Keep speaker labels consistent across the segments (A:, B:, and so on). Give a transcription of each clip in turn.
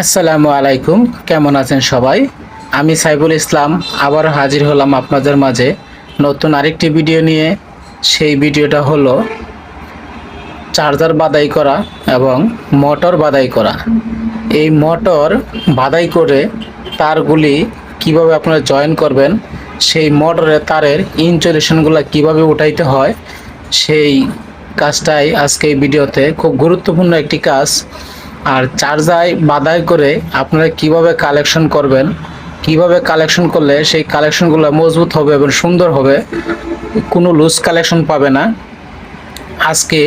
A: আসসালামু আলাইকুম, কেমন আছেন সবাই? আমি সাইবুল ইসলাম আবার হাজির হলাম আপনাদের মাঝে নতুন আরেকটি ভিডিও নিয়ে। সেই ভিডিওটা হলো চার্জার বাদাই করা এবং মোটর বাদাই করা। এই মোটর বাদাই করে তারগুলি কীভাবে আপনারা জয়েন করবেন, সেই মোটরের তারের ইনসুলেশনগুলো কীভাবে উঠাইতে হয়, সেই কাজটাই আজকে এই ভিডিওতে। খুব গুরুত্বপূর্ণ একটি কাজ। আর চার্জাই বাদাই করে আপনারা কীভাবে কালেকশন করবেন, কীভাবে কালেকশন করলে সেই কালেকশনগুলো মজবুত হবে এবং সুন্দর হবে, কোনো লুজ কালেকশন পাবে না। আজকে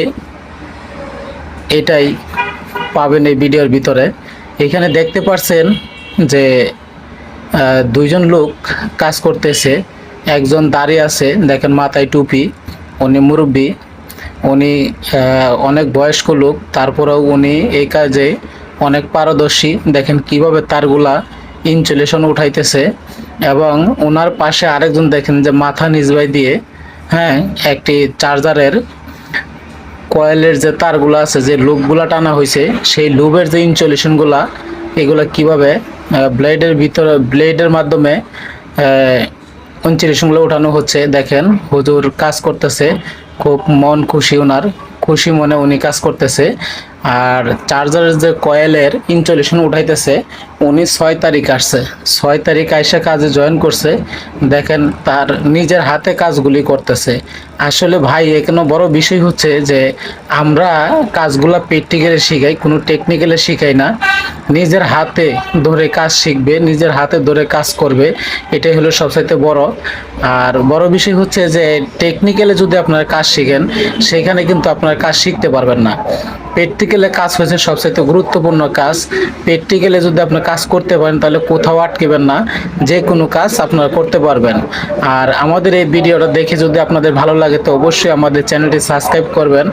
A: এটাই পাবেন এই ভিডিওর ভিতরে। এখানে দেখতে পাচ্ছেন যে দুইজন লোক কাজ করতেছে, একজন দাঁড়িয়ে আছে, দেখেন মাথায় টুপি, উনি মুরব্বী। উনি অনেক বয়স্ক লোক, তারপরেও উনি এই কাজে অনেক পারদর্শী। দেখেন কীভাবে তারগুলা ইনসুলেশন উঠাইতেছে এবং ওনার পাশে আরেকজন দেখেন যে মাথা নিজবাই দিয়ে হ্যাঁ একটি চার্জারের কয়েলের যে তারগুলো আছে, যে লুপগুলা টানা হয়েছে সেই লুপের যে ইনসুলেশনগুলা এগুলা কীভাবে ব্লেডের ভিতরে ব্লেডের মাধ্যমে ইনসুলেশনগুলো উঠানো হচ্ছে। দেখেন, হুজুর কাজ করতেছে, খুব মন খুশি ওনার। খুশি মনে উনি কাজ করতেছে। আর চার্জারের যে কয়েলের ইনসুলেশন উঠাইতেছে, উনি ছয় তারিখ আসছে। ছয় তারিখ আইসা কাজে জয়েন করছে। দেখেন তার নিজের হাতে কাজগুলি করতেছে। আসলে ভাই, এখানে বড় বিষয় হচ্ছে যে আমরা কাজগুলা প্র্যাকটিক্যালে শিখাই, কোনো টেকনিক্যালে শিখাই না। নিজের হাতে ধরে কাজ শিখবে, নিজের হাতে ধরে কাজ করবে। এটাই হলো সবচাইতে বড়। আর বড় বিষয় হচ্ছে যে টেকনিক্যালে যদি আপনার কাজ শিখেন, সেখানে কিন্তু আপনার কাজ শিখতে পারবেন না। প্র্যাকটিক্যালে কাজ হচ্ছে সবচাইতে গুরুত্বপূর্ণ কাজ। প্র্যাকটিক্যালে যদি আপনি কাজ করতে পারেন, তাহলে কোথাও আটকেবেন না। যে কোনো কাজ আপনারা করতে পারবেন। আর আমাদের এই ভিডিওটা দেখে যদি আপনাদের ভালো লাগে, তো অবশ্যই আমাদের চ্যানেলটি সাবস্ক্রাইব করবেন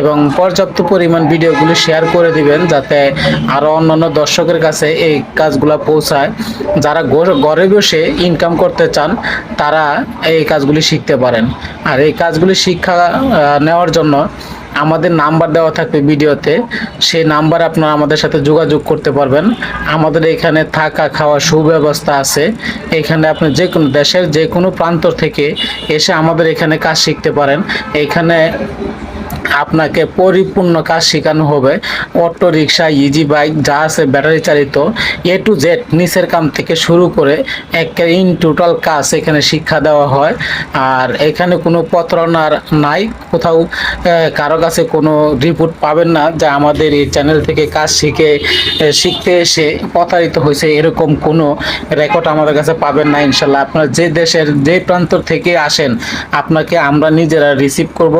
A: এবং পর্যাপ্ত পরিমাণ ভিডিওগুলি শেয়ার করে দিবেন, যাতে আরও অন্যান্য দর্শকের কাছে এই কাজগুলো পৌঁছায়। যারা ঘরে বসে ইনকাম করতে চান, তারা এই কাজগুলি শিখতে পারেন। আর এই কাজগুলি শিক্ষা নেওয়ার জন্য আমাদের নাম্বার দেওয়া থাকবে ভিডিওতে। সেই নাম্বার আপনারা আমাদের সাথে যোগাযোগ করতে পারবেন। আমাদের এখানে থাকা খাওয়া সুব্যবস্থা আছে। এখানে আপনি যে কোনো দেশের যে কোনো প্রান্ত থেকে এসে আমাদের এখানে কাজ শিখতে পারেন। এখানে আপনাকে পরিপূর্ণ কাজ শেখানো হবে। অটো রিক্সা ইজি বাইক যা আছে ব্যাটারি চালিত এ টু জেড নিচের কাম থেকে শুরু করে এক ইন টোটাল কাজ এখানে শিক্ষা দেওয়া হয়। আর এখানে কোনো প্রতারণার নাই, কোথাও কারও কাছে কোনো রিপোর্ট পাবেন না, যে আমাদের এই চ্যানেল থেকে কাজ শিখে শিখতে এসে প্রতারিত হয়েছে, এরকম কোনো রেকর্ড আমাদের কাছে পাবেন না, ইনশাল্লাহ। আপনার যে দেশের, যে প্রান্ত থেকে আসেন, আপনাকে আমরা নিজেরা রিসিভ করব।